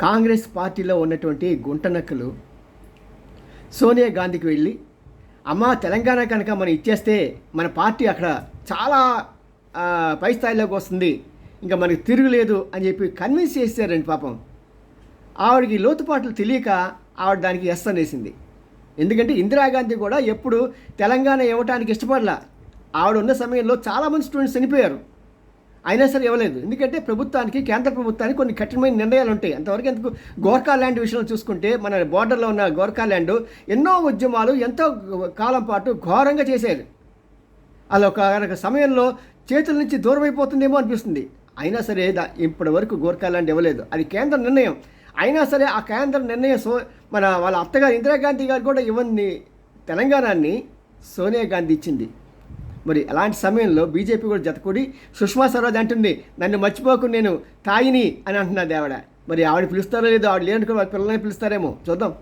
కాంగ్రెస్ పార్టీలో ఉన్నటువంటి గుంటనక్కలు సోనియా గాంధీకి వెళ్ళి అమ్మ తెలంగాణ కనుక మనం ఇచ్చేస్తే మన పార్టీ అక్కడ చాలా పై స్థాయిలోకి వస్తుంది. ఇంకా మనకి తిరుగులేదు అని చెప్పి కన్విన్స్ చేశారండి పాపం. ఆవిడకి లోతుపాట్లు తెలియక ఆవిడ దానికి ఎస్ అనేసింది. ఎందుకంటే ఇందిరాగాంధీ కూడా ఎప్పుడు తెలంగాణ ఇవ్వటానికి ఇష్టపడలా. ఆవిడ ఉన్న సమయంలో చాలామంది స్టూడెంట్స్ చనిపోయారు. అయినా సరే ఇవ్వలేదు. ఎందుకంటే ప్రభుత్వానికి కేంద్ర ప్రభుత్వానికి కొన్ని కఠినమైన నిర్ణయాలు ఉంటాయి. అంతవరకు ఎందుకు? గోర్ఖా ల్యాండ్ విషయంలో చూసుకుంటే మన బోర్డర్లో ఉన్న గోర్ఖా ల్యాండ్ ఎన్నో ఉద్యమాలు ఎంతో కాలం పాటు ఘోరంగా చేశారు అది ఒక సమయంలో చేతుల నుంచి దూరం అయిపోతుందేమో అనిపిస్తుంది. అయినా సరే ఇప్పటి వరకు గోర్ఖా ల్యాండ్ ఇవ్వలేదు. అది కేంద్ర నిర్ణయం. అయినా సరే ఆ కేంద్ర నిర్ణయం సో మన వాళ్ళ అత్తగారు ఇందిరాగాంధీ గారు కూడా ఇవ్వండి తెలంగాణని సోనియా గాంధీ ఇచ్చింది. మరి అలాంటి సమయంలో బీజేపీ కూడా జతకూడి సుష్మా స్వరాజ్ అంటుంది నన్ను మర్చిపోకు నేను తాయిని అని అంటున్నది ఆవిడ. మరి ఆవిడ పిలుస్తారో లేదో ఆవిడ లేనట్టు పిల్లల్ని పిలుస్తారేమో చూద్దాం.